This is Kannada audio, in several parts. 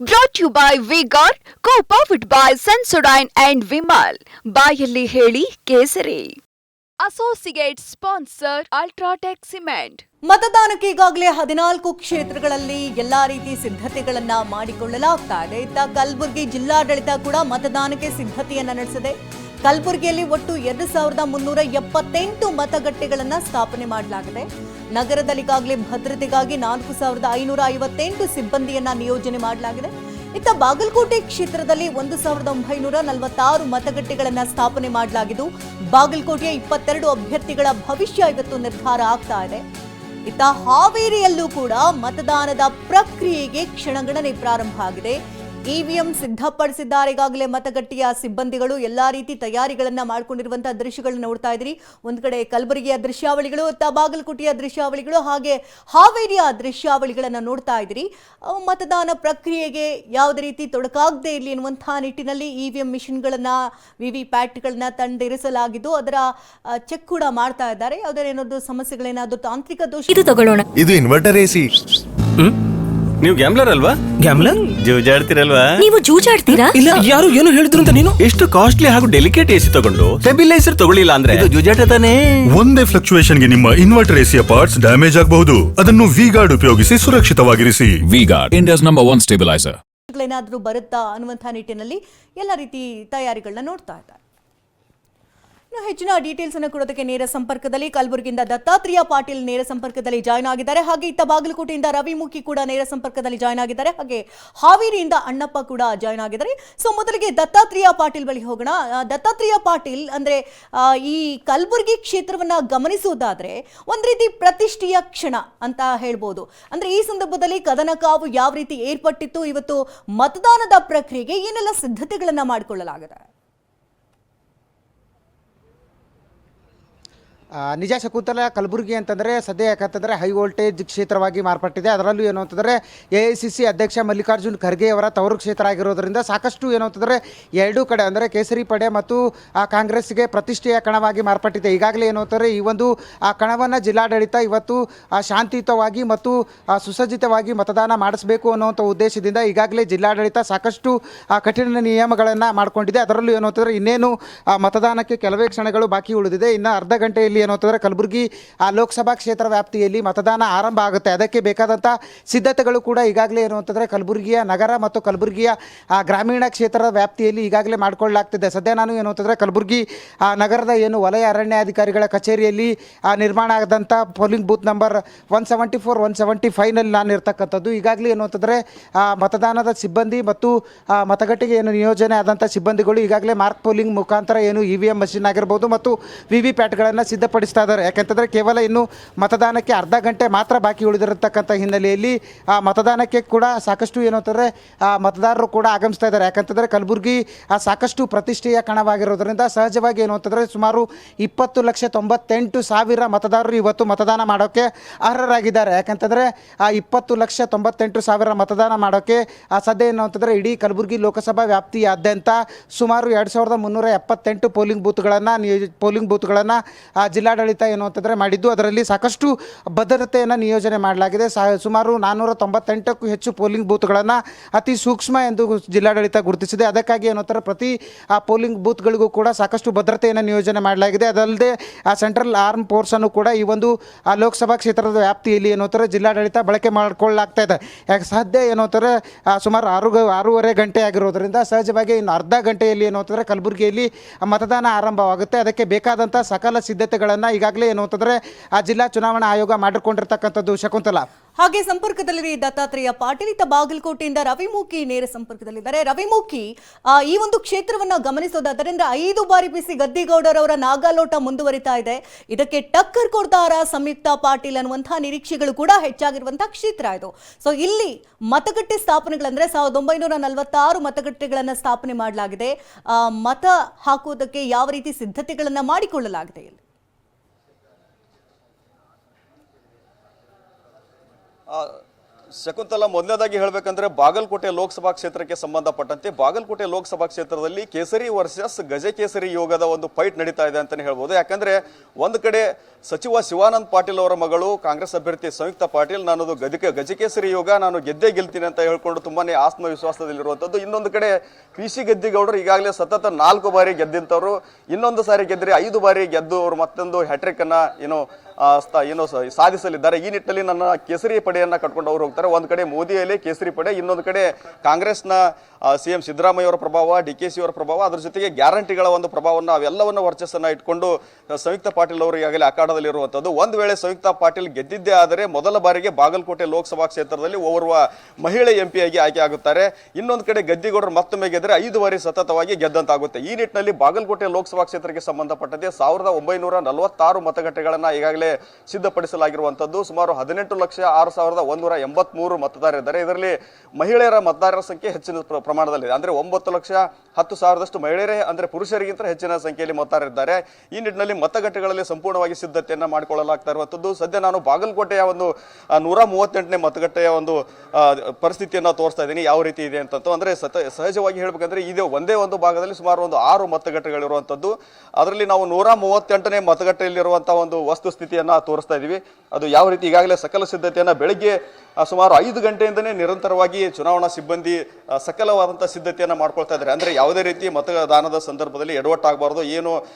Brought you by Vigor co powered by Sensodyne and Vimal ಬಾಯಲ್ಲಿ ಹೇಳಿ ಕೇಸರಿ. ಅಸೋಸಿಯೇಟ್ ಸ್ಪಾನ್ಸರ್ ಅಲ್ಟ್ರಾಟೆಕ್ ಸಿಮೆಂಟ್ ಮತದಾನಕ್ಕೆ ಈಗಾಗಲೇ ಹದಿನಾಲ್ಕು ಕ್ಷೇತ್ರಗಳಲ್ಲಿ ಎಲ್ಲಾ ರೀತಿ ಸಿದ್ಧತೆಗಳನ್ನ ಮಾಡಿಕೊಳ್ಳಲಾಗ್ತಾ ಇದೆ ಇತ್ತ ಕಲಬುರಗಿ ಜಿಲ್ಲಾಡಳಿತ ಕೂಡ ಮತದಾನಕ್ಕೆ ಸಿದ್ಧತೆಯನ್ನ ನಡೆಸಿದೆ. ಕಲಬುರಗಿಯಲ್ಲಿ ಒಟ್ಟು ಎರಡು ಸಾವಿರದ ಮುನ್ನೂರ ಎಪ್ಪತ್ತೆಂಟು ಮತಗಟ್ಟೆಗಳನ್ನ ಸ್ಥಾಪನೆ ಮಾಡಲಾಗಿದೆ. ನಗರದಲ್ಲಿ ಈಗಾಗಲೇ ಭದ್ರತೆಗಾಗಿ ನಾಲ್ಕು ಸಾವಿರದ ಐನೂರ ಐವತ್ತೆಂಟು ಸಿಬ್ಬಂದಿಯನ್ನ ನಿಯೋಜನೆ ಮಾಡಲಾಗಿದೆ. ಇತ್ತ ಬಾಗಲಕೋಟೆ ಕ್ಷೇತ್ರದಲ್ಲಿ ಒಂದು ಸಾವಿರದ ಒಂಬೈನೂರ ನಲವತ್ತಾರು ಮತಗಟ್ಟೆಗಳನ್ನು ಸ್ಥಾಪನೆ ಮಾಡಲಾಗಿದ್ದು, ಬಾಗಲಕೋಟೆಯ ಇಪ್ಪತ್ತೆರಡು ಅಭ್ಯರ್ಥಿಗಳ ಭವಿಷ್ಯ ಇವತ್ತು ನಿರ್ಧಾರ ಆಗ್ತಾ ಇದೆ. ಇತ್ತ ಹಾವೇರಿಯಲ್ಲೂ ಕೂಡ ಮತದಾನದ ಪ್ರಕ್ರಿಯೆಗೆ ಕ್ಷಣಗಣನೆ ಪ್ರಾರಂಭ ಆಗಿದೆ. ಇವಿಎಂ ಸಿದ್ಧಪಡಿಸಿದ್ದಾರೆ ಈಗಾಗಲೇ ಮತಗಟ್ಟೆಯ ಸಿಬ್ಬಂದಿಗಳು ಎಲ್ಲಾ ರೀತಿ ತಯಾರಿಗಳನ್ನ ಮಾಡ್ಕೊಂಡಿರುವಂತಹ ದೃಶ್ಯಗಳನ್ನ ನೋಡ್ತಾ ಇದ್ರಿ ಒಂದ್ ಕಡೆ ಕಲಬುರಗಿಯ ದೃಶ್ಯಾವಳಿಗಳು ಬಾಗಲಕೋಟೆಯ ದೃಶ್ಯಾವಳಿಗಳು ಹಾಗೆ ಹಾವೇರಿಯ ದೃಶ್ಯಾವಳಿಗಳನ್ನ ನೋಡ್ತಾ ಇದ್ರಿ ಮತದಾನ ಪ್ರಕ್ರಿಯೆಗೆ ಯಾವುದೇ ರೀತಿ ತೊಡಕಾಗದೇ ಇರಲಿ ಎನ್ನುವಂತಹ ನಿಟ್ಟಿನಲ್ಲಿ ಇವಿಎಂ ಮಿಷಿನ್ಗಳನ್ನ ವಿವಿ ವಿ ಪ್ಯಾಟ್ಗಳನ್ನ ತಂದಿರಿಸಲಾಗಿದ್ದು ಅದರ ಚೆಕ್ ಕೂಡ ಮಾಡ್ತಾ ಇದ್ದಾರೆ. ಯಾವುದೇ ಏನಾದ್ರು ಸಮಸ್ಯೆಗಳೇನಾದ್ರು ತಾಂತ್ರಿಕ ದೋಷ ಇದು ತಗೊಳ್ಳೋಣ. ಇದು ಇನ್ವರ್ಟರ್ ಎಸಿ ನೀವು ಗ್ಯಾಮ್ಲರ್ ಅಲ್ವಾ? ಗ್ಯಾಮ್ಲರ್ ಜೂಜಾಡ್ತಿರಲ್ವಾ? ನೀವು ಜೂಜಾಡ್ತೀರಾ? ಇಲ್ಲ ಯಾರು ಏನು ಹೇಳಿದ್ರು ಅಂತ ನೀನು? ಎಷ್ಟು ಕಾಸ್ಟ್ಲಿ ಹಾಗೂ ಡೆಲಿಕೇಟ್ ಎಸಿ ತಗೊಂಡು ಸ್ಟೆಬಿಲೈಸರ್ ತಗೊಳ್ಳಿಲ್ಲ ಅಂದ್ರೆ? ಇದು ಜೂಜಾಟ ತಾನೇ. ಒಂದೇ ಫ್ಲಕ್ಚುಯೇಷನ್ಗೆ ನಿಮ್ಮ ಇನ್ವರ್ಟರ್ ಎಸಿಯ ಪಾರ್ಟ್ಸ್ ಡ್ಯಾಮೇಜ್ ಆಗಬಹುದು. ಅದನ್ನು ವಿ ಗಾರ್ಡ್ ಉಪಯೋಗಿಸಿ ಸುರಕ್ಷಿತವಾಗಿರಿಸಿ. V-Guard, India's number one stabilizer. ಏನಾದ್ರೂ ಬರುತ್ತಾ ಅನ್ನುವಂಥ ನಿಟ್ಟಿನಲ್ಲಿ ಎಲ್ಲ ರೀತಿ ತಯಾರಿಗಳನ್ನ ನೋಡ್ತಾ ಇದ್ದಾರೆ. ಹೆಚ್ಚಿನ ಡೀಟೇಲ್ಸ್ ಅನ್ನು ಕೊಡೋದಕ್ಕೆ ನೇರ ಸಂಪರ್ಕದಲ್ಲಿ ಕಲಬುರಗಿಯಿಂದ ದತ್ತಾತ್ರೇಯ ಪಾಟೀಲ್ ನೇರ ಸಂಪರ್ಕದಲ್ಲಿ ಜಾಯ್ನ್ ಆಗಿದ್ದಾರೆ. ಹಾಗೆ ಇತ್ತ ಬಾಗಲಕೋಟೆಯಿಂದ ರವಿಮುಖಿ ಕೂಡ ನೇರ ಸಂಪರ್ಕದಲ್ಲಿ ಜಾಯ್ನ್ ಆಗಿದ್ದಾರೆ. ಹಾಗೆ ಹಾವೇರಿಯಿಂದ ಅಣ್ಣಪ್ಪ ಕೂಡ ಜಾಯ್ನ್ ಆಗಿದ್ದಾರೆ. ಸೊ ಮೊದಲಿಗೆ ದತ್ತಾತ್ರೇಯ ಪಾಟೀಲ್ ಬಳಿ ಹೋಗೋಣ. ದತ್ತಾತ್ರೇಯ ಪಾಟೀಲ್ ಅಂದ್ರೆ ಈ ಕಲಬುರಗಿ ಕ್ಷೇತ್ರವನ್ನ ಗಮನಿಸುವುದಾದ್ರೆ ಒಂದ್ ರೀತಿ ಪ್ರತಿಷ್ಠೆಯ ಕ್ಷಣ ಅಂತ ಹೇಳ್ಬೋದು. ಅಂದ್ರೆ ಈ ಸಂದರ್ಭದಲ್ಲಿ ಕದನ ಕಾವು ಯಾವ ರೀತಿ ಏರ್ಪಟ್ಟಿತ್ತು, ಇವತ್ತು ಮತದಾನದ ಪ್ರಕ್ರಿಯೆಗೆ ಏನೆಲ್ಲ ಸಿದ್ಧತೆಗಳನ್ನ ಮಾಡಿಕೊಳ್ಳಲಾಗಿದೆ? ನಿಜ ಶಕುಂತಲ ಕಲಬುರಗಿ ಅಂತಂದರೆ ಸದ್ಯ ಯಾಕಂತಂದರೆ ಹೈ ವೋಲ್ಟೇಜ್ ಕ್ಷೇತ್ರವಾಗಿ ಮಾರ್ಪಟ್ಟಿದೆ. ಅದರಲ್ಲೂ ಏನು ಅಂತಂದರೆ ಎ ಐ ಸಿ ಸಿ ಅಧ್ಯಕ್ಷ ಮಲ್ಲಿಕಾರ್ಜುನ್ ಖರ್ಗೆ ಅವರ ತವರು ಕ್ಷೇತ್ರ ಆಗಿರೋದರಿಂದ ಸಾಕಷ್ಟು ಏನು ಅಂತಂದರೆ ಎರಡೂ ಕಡೆ ಅಂದರೆ ಕೇಸರಿ ಪಡೆ ಮತ್ತು, ಆ ಕಾಂಗ್ರೆಸ್ಗೆ ಪ್ರತಿಷ್ಠೆಯ ಕಣವಾಗಿ ಮಾರ್ಪಟ್ಟಿದೆ. ಈಗಾಗಲೇ ಏನು ಅಂತಂದರೆ ಈ ಒಂದು, ಆ, ಕಣವನ್ನು ಜಿಲ್ಲಾಡಳಿತ ಇವತ್ತು ಶಾಂತಿಯುತವಾಗಿ ಮತ್ತು ಸುಸಜ್ಜಿತವಾಗಿ ಮತದಾನ ಮಾಡಿಸಬೇಕು ಅನ್ನುವಂಥ ಉದ್ದೇಶದಿಂದ ಈಗಾಗಲೇ ಜಿಲ್ಲಾಡಳಿತ ಸಾಕಷ್ಟು ಕಠಿಣ ನಿಯಮಗಳನ್ನು ಮಾಡಿಕೊಂಡಿದೆ. ಅದರಲ್ಲೂ ಏನು ಅಂತಂದರೆ ಇನ್ನೇನು ಮತದಾನಕ್ಕೆ ಕೆಲವೇ ಕ್ಷಣಗಳು ಬಾಕಿ ಉಳಿದಿದೆ. ಇನ್ನು ಅರ್ಧ ಗಂಟೆಯಲ್ಲಿ ಏನು ಅಂತಂದರೆ ಕಲಬುರಗಿ ಆ, ಲೋಕಸಭಾ ಕ್ಷೇತ್ರ ವ್ಯಾಪ್ತಿಯಲ್ಲಿ ಮತದಾನ ಆರಂಭ ಆಗುತ್ತೆ. ಅದಕ್ಕೆ ಬೇಕಾದಂಥ ಸಿದ್ಧತೆಗಳು ಕೂಡ ಈಗಾಗಲೇ ಏನು ಅಂತಂದರೆ ಕಲಬುರಗಿಯ ನಗರ ಮತ್ತು ಕಲಬುರಗಿಯ ಆ, ಗ್ರಾಮೀಣ ಕ್ಷೇತ್ರದ ವ್ಯಾಪ್ತಿಯಲ್ಲಿ ಈಗಾಗಲೇ ಮಾಡಿಕೊಳ್ಳಲಾಗ್ತಿದೆ. ಸದ್ಯ ನಾನು ಏನು ಅಂತಂದರೆ ಕಲಬುರಗಿ ಆ, ನಗರದ ಏನು ವಲಯ ಅರಣ್ಯಾಧಿಕಾರಿಗಳ ಕಚೇರಿಯಲ್ಲಿ ನಿರ್ಮಾಣ ಆದಂಥ polling booth number one seventy four one seventy finally ನಾನು ಇರ್ತಕ್ಕಂಥದ್ದು. ಈಗಾಗಲೇ ಏನು ಅಂತಂದರೆ ಮತದಾನದ ಸಿಬ್ಬಂದಿ ಮತ್ತು ಮತಗಟ್ಟೆಗೆ ಏನು ನಿಯೋಜನೆ ಆದಂಥ ಸಿಬ್ಬಂದಿಗಳು ಈಗಾಗಲೇ ಮಾರ್ಕ್ ಪೋಲಿಂಗ್ ಮುಖಾಂತರ ಏನು ಇ ವಿ ಎಂ ಮಷಿನ್ ಆಗಿರ್ಬೋದು ಮತ್ತು ವಿ ವಿ ಪ್ಯಾಟ್ಗಳನ್ನು ಸಿದ್ಧಪಡಿಸ್ತಾ ಇದ್ದಾರೆ. ಯಾಕಂತಂದರೆ ಕೇವಲ ಇನ್ನು ಮತದಾನಕ್ಕೆ ಅರ್ಧ ಗಂಟೆ ಮಾತ್ರ ಬಾಕಿ ಉಳಿದಿರತಕ್ಕಂಥ ಹಿನ್ನೆಲೆಯಲ್ಲಿ ಆ ಮತದಾನಕ್ಕೆ ಕೂಡ ಸಾಕಷ್ಟು ಏನು ಅಂತಂದರೆ ಆ, ಮತದಾರರು ಕೂಡ ಆಗಮಿಸ್ತಾ ಇದ್ದಾರೆ. ಯಾಕಂತಂದರೆ ಕಲಬುರಗಿ ಆ, ಸಾಕಷ್ಟು ಪ್ರತಿಷ್ಠೆಯ ಕಣವಾಗಿರೋದ್ರಿಂದ ಸಹಜವಾಗಿ ಏನು ಅಂತಂದರೆ ಸುಮಾರು ಇಪ್ಪತ್ತು ಲಕ್ಷ ತೊಂಬತ್ತೆಂಟು ಸಾವಿರ ಮತದಾರರು ಇವತ್ತು ಮತದಾನ ಮಾಡೋಕ್ಕೆ ಅರ್ಹರಾಗಿದ್ದಾರೆ. ಯಾಕಂತಂದರೆ ಆ ಇಪ್ಪತ್ತು ಲಕ್ಷ ತೊಂಬತ್ತೆಂಟು ಸಾವಿರ ಮತದಾನ ಮಾಡೋಕ್ಕೆ ಆ ಸದ್ಯ ಏನು ಅಂತಂದರೆ ಇಡೀ ಕಲಬುರಗಿ ಲೋಕಸಭಾ ವ್ಯಾಪ್ತಿಯಾದ್ಯಂತ ಸುಮಾರು ಎರಡು ಸಾವಿರದ ಮುನ್ನೂರ ಎಪ್ಪತ್ತೆಂಟು ಪೋಲಿಂಗ್ ಬೂತ್ಗಳನ್ನು ಪೋಲಿಂಗ್ ಬೂತ್ಗಳನ್ನು ಜಿಲ್ಲಾಡಳಿತ ಏನು ಅಂತಂದರೆ ಮಾಡಿದ್ದು. ಅದರಲ್ಲಿ ಸಾಕಷ್ಟು ಭದ್ರತೆಯನ್ನು ನಿಯೋಜನೆ ಮಾಡಲಾಗಿದೆ. ಸಾ ಸುಮಾರು ನಾನ್ನೂರ ತೊಂಬತ್ತೆಂಟಕ್ಕೂ ಹೆಚ್ಚು ಪೋಲಿಂಗ್ ಬೂತ್ಗಳನ್ನು ಅತಿ ಸೂಕ್ಷ್ಮ ಎಂದು ಜಿಲ್ಲಾಡಳಿತ ಗುರುತಿಸಿದೆ. ಅದಕ್ಕಾಗಿ ಏನು ಅಂತಾರೆ, ಪ್ರತಿ, ಆ, ಪೋಲಿಂಗ್ ಬೂತ್ಗಳಿಗೂ ಕೂಡ ಸಾಕಷ್ಟು ಭದ್ರತೆಯನ್ನು ನಿಯೋಜನೆ ಮಾಡಲಾಗಿದೆ. ಅದಲ್ಲದೆ, ಆ, ಸೆಂಟ್ರಲ್ ಆರ್ಮ್ ಫೋರ್ಸನ್ನು ಕೂಡ ಈ ಒಂದು, ಆ, ಲೋಕಸಭಾ ಕ್ಷೇತ್ರದ ವ್ಯಾಪ್ತಿಯಲ್ಲಿ ಏನು ಅಂತಾರೆ, ಜಿಲ್ಲಾಡಳಿತ ಬಳಕೆ ಮಾಡಿಕೊಳ್ಳಲಾಗ್ತಾ ಇದೆ. ಯಾಕೆ, ಸದ್ಯ ಏನು ಅಂತಾರೆ ಸುಮಾರು ಆರು ಆರೂವರೆ ಗಂಟೆ ಆಗಿರೋದ್ರಿಂದ ಸಹಜವಾಗಿ ಇನ್ನು ಅರ್ಧ ಗಂಟೆಯಲ್ಲಿ ಏನು ಅಂತಂದರೆ ಕಲಬುರಗಿಯಲ್ಲಿ ಮತದಾನ ಆರಂಭವಾಗುತ್ತೆ. ಅದಕ್ಕೆ ಬೇಕಾದಂಥ ಸಕಲ ಸಿದ್ಧತೆಗಳನ್ನು ಈಗಾಗಲೇ ಏನು ಅಂತಂದರೆ ಆ ಜಿಲ್ಲಾ ಚುನಾವಣಾ ಆಯೋಗ ಮಾಡಿಕೊಂಡಿರ್ತಕ್ಕಂಥದ್ದು ಶಕುಂತಲಾ. ಹಾಗೆ ಸಂಪರ್ಕದಲ್ಲಿ ದತ್ತಾತ್ರೇಯ ಪಾಟೀಲ್ ಇತ್ತ ಬಾಗಲಕೋಟೆಯಿಂದ ರವಿಮುಖಿ ನೇರ ಸಂಪರ್ಕದಲ್ಲಿದ್ದಾರೆ. ರವಿಮುಖಿ ಆ, ಈ ಒಂದು ಕ್ಷೇತ್ರವನ್ನ ಗಮನಿಸೋದಾದ್ರೆ ಅಂದ್ರೆ ಐದು ಬಾರಿ ಬಿಸಿ ಗದ್ದಿಗೌಡರವರ ನಾಗಾಲೋಟ ಮುಂದುವರಿತಾ ಇದೆ. ಇದಕ್ಕೆ ಟಕ್ಕರ್ ಕೊಡ್ತಾರ ಸಂಯುಕ್ತ ಪಾಟೀಲ್ ಅನ್ನುವಂತಹ ನಿರೀಕ್ಷೆಗಳು ಕೂಡ ಹೆಚ್ಚಾಗಿರುವಂತಹ ಕ್ಷೇತ್ರ ಇದು. ಸೊ ಇಲ್ಲಿ ಮತಗಟ್ಟೆ ಸ್ಥಾಪನೆಗಳಂದ್ರೆ ಸಾವಿರದ ಒಂಬೈನೂರ ನಲವತ್ತಾರು ಮತಗಟ್ಟೆಗಳನ್ನ ಸ್ಥಾಪನೆ ಮಾಡಲಾಗಿದೆ. ಮತ ಹಾಕುವುದಕ್ಕೆ ಯಾವ ರೀತಿ ಸಿದ್ಧತೆಗಳನ್ನ ಮಾಡಿಕೊಳ್ಳಲಾಗಿದೆ ಇಲ್ಲಿ? ಶಕುಂತಲಾ ಮೊದಲನೇದಾಗಿ ಹೇಳಬೇಕಂದ್ರೆ ಬಾಗಲಕೋಟೆ ಲೋಕಸಭಾ ಕ್ಷೇತ್ರಕ್ಕೆ ಸಂಬಂಧಪಟ್ಟಂತೆ ಬಾಗಲಕೋಟೆ ಲೋಕಸಭಾ ಕ್ಷೇತ್ರದಲ್ಲಿ ಕೇಸರಿ ವರ್ಸಸ್ ಗಜಕೇಸರಿ ಯೋಗದ ಒಂದು ಫೈಟ್ ನಡೀತಾ ಇದೆ ಅಂತಲೇ ಹೇಳ್ಬೋದು. ಯಾಕಂದ್ರೆ ಒಂದು ಕಡೆ ಸಚಿವ ಶಿವಾನಂದ ಪಾಟೀಲ್ ಅವರ ಮಗಳು ಕಾಂಗ್ರೆಸ್ ಅಭ್ಯರ್ಥಿ ಸಂಯುಕ್ತ ಪಾಟೀಲ್, ನಾನದು ಗಜಕ ಗಜಕೇಸರಿ ಯೋಗ, ನಾನು ಗೆದ್ದೇ ಗೆಲ್ತೀನಿ ಅಂತ ಹೇಳ್ಕೊಂಡು ತುಂಬಾನೇ ಆತ್ಮವಿಶ್ವಾಸದಲ್ಲಿರುವಂಥದ್ದು. ಇನ್ನೊಂದು ಕಡೆ ಪಿ ಸಿ ಗದ್ದಿಗೌಡರು ಈಗಾಗಲೇ ಸತತ ನಾಲ್ಕು ಬಾರಿ ಗೆದ್ದಿಂಥವ್ರು. ಇನ್ನೊಂದು ಸಾರಿ ಗೆದ್ದರೆ ಐದು ಬಾರಿ ಗೆದ್ದು ಅವರು ಮತ್ತೊಂದು ಹ್ಯಾಟ್ರಿಕ್ ಅನ್ನ ಏನು ಏನು ಸಾಧಿಸಲಿದ್ದಾರೆ. ಈ ನಿಟ್ಟಿನಲ್ಲಿ ನನ್ನ ಕೇಸರಿ ಪಡೆಯನ್ನ ಕಟ್ಕೊಂಡು ಅವರು ಹೋಗ್ತಾರೆ. ಒಂದು ಕಡೆ ಮೋದಿಯಲ್ಲಿ ಕೇಸರಿ ಪಡೆ, ಇನ್ನೊಂದು ಕಡೆ ಕಾಂಗ್ರೆಸ್ನ ಸಿ ಎಂ ಸಿದ್ದರಾಮಯ್ಯ ಅವರ ಪ್ರಭಾವ, ಡಿ ಕೆ ಸಿ ಅವರ ಪ್ರಭಾವ, ಅದ್ರ ಜೊತೆಗೆ ಗ್ಯಾರಂಟಿಗಳ ಒಂದು ಪ್ರಭಾವವನ್ನು ಅವೆಲ್ಲವನ್ನು ವರ್ಚಸ್ಸನ್ನು ಇಟ್ಕೊಂಡು ಸಂಯುಕ್ತ ಪಾಟೀಲ್ ಅವರು ಈಗಾಗಲೇ ಅಖಾಡದಲ್ಲಿರುವಂಥದ್ದು. ಒಂದು ವೇಳೆ ಸಂಯುಕ್ತ ಪಾಟೀಲ್ ಗೆದ್ದಿದ್ದೇ ಆದರೆ ಮೊದಲ ಬಾರಿಗೆ ಬಾಗಲಕೋಟೆ ಲೋಕಸಭಾ ಕ್ಷೇತ್ರದಲ್ಲಿ ಓರ್ವ ಮಹಿಳೆ ಎಂ ಆಗಿ ಆಯ್ಕೆ ಆಗುತ್ತಾರೆ. ಇನ್ನೊಂದು ಕಡೆ ಗದ್ದಿಗೌಡರು ಮತ್ತೊಮ್ಮೆ ಗೆದ್ದರೆ ಐದು ಬಾರಿ ಸತತವಾಗಿ ಗೆದ್ದಂತಾಗುತ್ತೆ. ಈ ನಿಟ್ಟಿನಲ್ಲಿ ಬಾಗಲಕೋಟೆ ಲೋಕಸಭಾ ಕ್ಷೇತ್ರಕ್ಕೆ ಸಂಬಂಧಪಟ್ಟಂತೆ ಸಾವಿರದ ಒಂಬೈನೂರ ನಲವತ್ತಾರು ಮತಗಟ್ಟೆಗಳನ್ನು ಈಗಾಗಲೇ ಸಿದ್ಧಪಡಿಸಲಾಗಿರುವಂತದ್ದು ಸುಮಾರು ಹದಿನೆಂಟು ಲಕ್ಷ ಆರು ಸಾವಿರದ ಒಂದೂರ ಎಂಬತ್ಮೂರು ಮತದಾರರಿದ್ದಾರೆ ಇದರಲ್ಲಿ ಮಹಿಳೆಯರ ಮತದಾರರ ಸಂಖ್ಯೆ ಹೆಚ್ಚಿನ ಪ್ರ- ಪ್ರಮಾಣದಲ್ಲಿದೆ. ಅಂದ್ರೆ ಒಂಬತ್ತು ಲಕ್ಷ ಹತ್ತು ಸಾವಿರದಷ್ಟು ಮಹಿಳೆಯರೇ, ಅಂದ್ರೆ ಪುರುಷರಿಗಿಂತ ಹೆಚ್ಚಿನ ಸಂಖ್ಯೆಯಲ್ಲಿ ಮತದಾರರಿದ್ದಾರೆ ಈ ನಿಟ್ಟಿನಲ್ಲಿ ಮತಗಟ್ಟೆಗಳಲ್ಲಿ ಸಂಪೂರ್ಣವಾಗಿ ಸಿದ್ಧತೆಯನ್ನು ಮಾಡಿಕೊಳ್ಳಲಾಗ್ತಾ ಇರುವಂಥದ್ದು ಸದ್ಯ ನಾನು ಬಾಗಲಕೋಟೆಯ ಒಂದು ನೂರ ಮೂವತ್ತೆಂಟನೇ ಮತಗಟ್ಟೆಯ ಒಂದು ಪರಿಸ್ಥಿತಿಯನ್ನು ತೋರಿಸ್ತಾ ಇದ್ದೀನಿ. ಯಾವ ರೀತಿ ಇದೆ ಅಂತ ಅಂದ್ರೆ ಸತ, ಸಹಜವಾಗಿ ಹೇಳಬೇಕಂದ್ರೆ ಇದು ಒಂದೇ ಒಂದು ಭಾಗದಲ್ಲಿ ಸುಮಾರು ಒಂದು ಆರು ಮತಗಟ್ಟೆಗಳಿರುವಂಥದ್ದು ಅದರಲ್ಲಿ ನಾವು ನೂರ ಮೂವತ್ತೆಂಟನೇ ಮತಗಟ್ಟೆಯಲ್ಲಿರುವಂಥ ಒಂದು ವಸ್ತುಸ್ಥಿತಿಯನ್ನ ತೋರಿಸ್ತಾ ಇದ್ದೀವಿ ಅದು ಯಾವ ರೀತಿ ಈಗಾಗಲೇ ಸಕಲ ಸಿದ್ಧತೆಯನ್ನ ಬೆಳಗ್ಗೆ ಸುಮಾರು ಐದು ಗಂಟೆಯಿಂದನೇ ನಿರಂತರವಾಗಿ ಚುನಾವಣಾ ಸಿಬ್ಬಂದಿ ಸಕಲವಾದಂಥ ಸಿದ್ಧತೆಯನ್ನು ಮಾಡ್ಕೊಳ್ತಾ ಇದ್ದಾರೆ. ಅಂದ್ರೆ ಯಾವುದೇ ರೀತಿ ಮತದಾನದ ಸಂದರ್ಭದಲ್ಲಿ ಎಡವಟ್ಟಾಗಬಾರ್ದು, ಏನು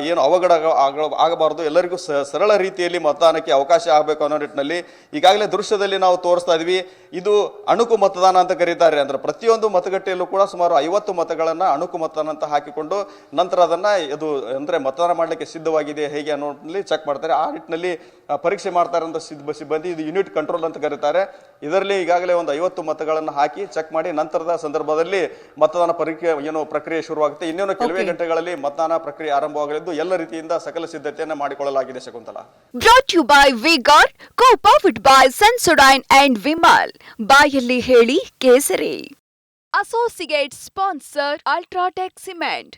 ಏನು ಅವಘಡ ಆಗ- ಆಗಬಾರ್ದು, ಎಲ್ಲರಿಗೂ ಸರಳ ರೀತಿಯಲ್ಲಿ ಮತದಾನಕ್ಕೆ ಅವಕಾಶ ಆಗಬೇಕು ಅನ್ನೋ ನಿಟ್ಟಿನಲ್ಲಿ ಈಗಾಗಲೇ ದೃಶ್ಯದಲ್ಲಿ ನಾವು ತೋರಿಸ್ತಾ ಇದ್ವಿ. ಇದು ಅಣುಕು ಮತದಾನ ಅಂತ ಕರೀತಾರೆ. ಅಂದ್ರೆ ಪ್ರತಿಯೊಂದು ಮತಗಟ್ಟೆಯಲ್ಲೂ ಕೂಡ ಸುಮಾರು ಐವತ್ತು ಮತಗಳನ್ನು ಅಣುಕು ಮತದಾನ ಅಂತ ಹಾಕಿಕೊಂಡು ನಂತರ ಅದನ್ನ, ಇದು, ಅಂದರೆ ಮತದಾನ ಮಾಡಲಿಕ್ಕೆ ಸಿದ್ಧವಾಗಿದೆ ಹೇಗೆ ಅನ್ನೋ ಚೆಕ್ ಮಾಡ್ತಾರೆ. ಆ ನಿಟ್ಟಿನಲ್ಲಿ ಆ, ಪರೀಕ್ಷೆ ಮಾಡ್ತಾ ಸಿದ್ಧ ಸಿಬ್ಬ- ಸಿಬ್ಬಂದಿ ಇದು ಯೂನಿಟ್ ಕಂಟ್ರೋಲ್ ಅಂತ ಕರೀತಾರೆ. ಇದರಲ್ಲಿ ಈಗಾಗಲೇ ಒಂದು ಐವತ್ತು ಮತಗಳನ್ನು ಹಾಕಿ ಚೆಕ್ ಮಾಡಿ ನಂತರದ ಸಂದರ್ಭದಲ್ಲಿ ಮತದಾನ ಪರೀಕ್ಷೆ ಏನು ಪ್ರಕ್ರಿಯೆ ಶುರುವಾಗುತ್ತೆ. ಇನ್ನೇನು ಕೆಲವೇ ಗಂಟೆಗಳಲ್ಲಿ ಮತದಾನ ಪ್ರಕ್ರಿಯೆ ಆರಂಭವಾಗಲಿದ್ದು ಎಲ್ಲ ರೀತಿಯಿಂದ ಸಕಲ ಸಿದ್ಧತೆಯನ್ನು ಮಾಡಿಕೊಳ್ಳಲಾಗಿದೆ Shakuntala. Brought you by Vigor co powered by Sensodyne and Vimal ಬಾಯಲ್ಲಿ ಹೇಳಿ ಕೇಸರಿ. Associate sponsor UltraTech cement